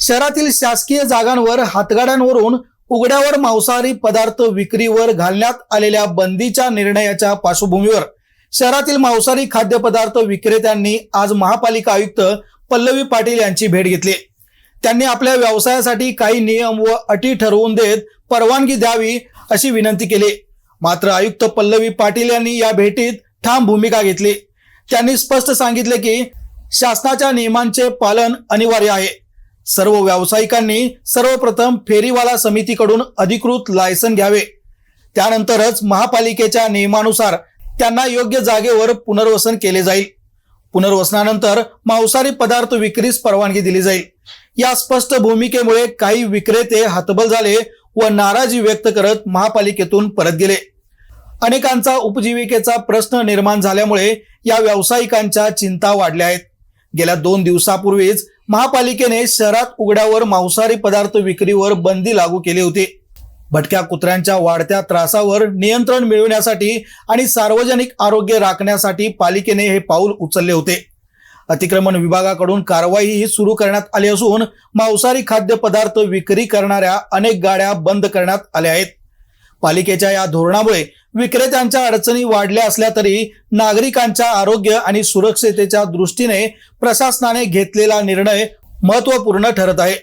शहरातील शासकीय जागांवर हातगाड्यांवरून उघड्यावर मांसाहारी पदार्थ विक्रीवर घालण्यात आलेल्या बंदीच्या निर्णयाच्या पार्श्वभूमीवर शहरातील मांसाहारी खाद्यपदार्थ विक्रेत्यांनी आज महापालिका आयुक्त पल्लवी पाटील यांची भेट घेतली. त्यांनी आपल्या व्यवसायासाठी काही नियम व अटी ठरवून देत परवानगी द्यावी अशी विनंती केली. मात्र आयुक्त पल्लवी पाटील यांनी या भेटीत ठाम भूमिका घेतली. त्यांनी स्पष्ट सांगितले की शासनाच्या नियमांचे पालन अनिवार्य आहे. सर्व व्यावसायिकांनी सर्वप्रथम फेरीवाला समितीकडून अधिकृत लायसन घ्यावे. त्यानंतरच महापालिकेच्या नियमानुसार त्यांना योग्य जागेवर पुनर्वसन केले जाईल. पुनर्वसनानंतर मांसाहारी पदार्थ विक्रीस परवानगी दिली जाईल. या स्पष्ट भूमिकेमुळे काही विक्रेते हतबल झाले व नाराजी व्यक्त करत महापालिकेतून परत गेले. अनेकांचा उपजीविकेचा प्रश्न निर्माण झाल्यामुळे या व्यावसायिकांच्या चिंता वाढल्या आहेत. गेल्या दोन दिवसापूर्वीच महापालिकेने शहरात उघड्यावर मांसाहारी पदार्थ विक्रीवर बंदी लागू केली होती. भटक्या कुत्र्यांच्या वाढत्या त्रासावर नियंत्रण मिळवण्यासाठी आणि सार्वजनिक आरोग्य राखण्यासाठी पालिकेने हे पाऊल उचलले होते. अतिक्रमण विभागाकडून कारवाईही सुरू करण्यात आली असून मांसाहारी खाद्यपदार्थ विक्री करणाऱ्या अनेक गाड्या बंद करण्यात आल्या आहेत. पालिकेच्या या धोरणामुळे विक्रेत्यांच्या अडचणी वाढल्या असल्या तरी नागरिकांच्या आरोग्य आणि सुरक्षितेच्या दृष्टीने प्रशासनाने घेतलेला निर्णय महत्त्वपूर्ण ठरत आहे.